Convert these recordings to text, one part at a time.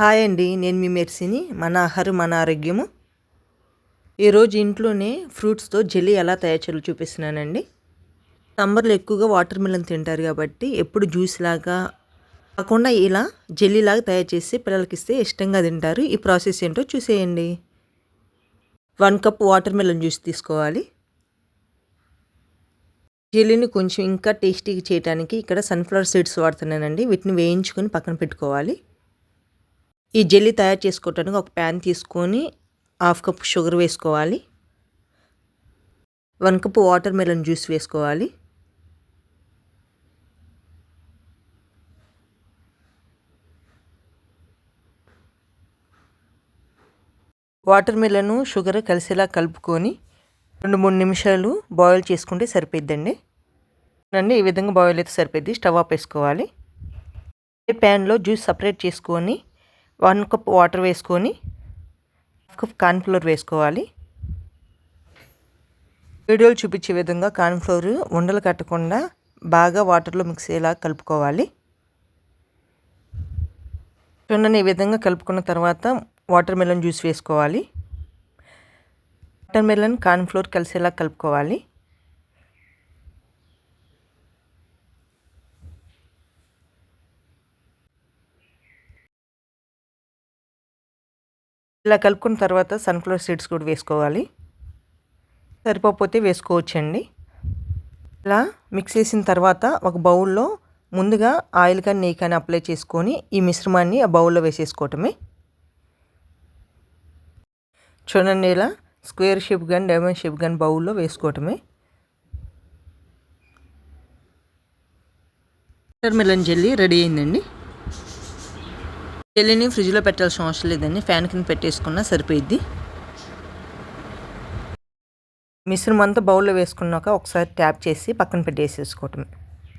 Hi అండి నేను మీ మెర్సిని మన ఆహారం మన ఆరోగ్యము. ఈరోజు ఇంట్లోనే ఫ్రూట్స్తో జెల్లీ ఎలా తయారు చేయాలో చూపిస్తున్నానండి. సమ్మర్లో ఎక్కువగా వాటర్ మిలన్ తింటారు కాబట్టి ఎప్పుడు జ్యూస్ లాగా కాకుండా ఇలా జెల్లీ లాగా తయారు చేసి పిల్లలకి ఇస్తే ఇష్టంగా తింటారు. ఈ ప్రాసెస్ ఏంటో చూసేయండి. One cup watermelon juice తీసుకోవాలి. జెల్లీని కొంచెం ఇంకా టేస్టీగా చేయడానికి ఇక్కడ సన్ఫ్లవర్ సీడ్స్ వాడుతున్నానండి. వీటిని వేయించుకొని పక్కన పెట్టుకోవాలి. ఈ జెల్లీ తయారు చేసుకోవటానికి ఒక ప్యాన్ తీసుకొని హాఫ్ కప్ షుగర్ వేసుకోవాలి. One cup watermelon juice వేసుకోవాలి. వాటర్ మెలను షుగర్ కలిసేలా కలుపుకొని రెండు మూడు నిమిషాలు బాయిల్ చేసుకుంటే సరిపోద్దండి నండి ఈ విధంగా బాయిల్ అయితే సరిపోద్ది స్టవ్ ఆఫ్ వేసుకోవాలి. ప్యాన్లో జ్యూస్ సపరేట్ చేసుకొని వన్ కప్ వాటర్ వేసుకొని హాఫ్ కప్ కార్న్ఫ్లోర్ వేసుకోవాలి. వీడియోలు చూపించే విధంగా కార్న్ఫ్లోర్ ఉండలు కట్టకుండా బాగా వాటర్లో మిక్స్ అయ్యేలా కలుపుకోవాలి. చూడండి ఈ విధంగా కలుపుకున్న తర్వాత వాటర్ మెలన్ జ్యూస్ వేసుకోవాలి. వాటర్ మెలన్ కార్న్ఫ్లోర్ కలిసేలా కలుపుకోవాలి. ఇలా కలుపుకున్న తర్వాత సన్ఫ్లవర్ సీడ్స్ కూడా వేసుకోవాలి. సరిపోతే వేసుకోవచ్చండి. ఇలా మిక్స్ చేసిన తర్వాత ఒక బౌల్లో ముందుగా ఆయిల్ కానీ నెయ్యి కానీ అప్లై చేసుకొని ఈ మిశ్రమాన్ని ఆ బౌల్లో వేసేసుకోవటమే. చూడండి ఇలా స్క్వేర్ షేప్ కానీ డైమండ్ షేప్ కానీ బౌల్లో వేసుకోవటమే. మెలన్ జెల్లీ రెడీ అయిందండి. జెల్లీని ఫ్రిడ్జ్లో పెట్టాల్సిన అవసరం లేదండి. ఫ్యాన్ కింద పెట్టేసుకున్నా సరిపోయిద్ది. మిశ్రమం అంతా బౌల్లో వేసుకున్నాక ఒకసారి ట్యాప్ చేసి పక్కన పెట్టేసేసుకోవటం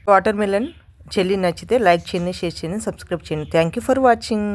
వాటర్ మిలన్ చెల్లి నచ్చితే లైక్ చేయండి షేర్ చేయండి సబ్స్క్రైబ్ చేయండి. Thank you for watching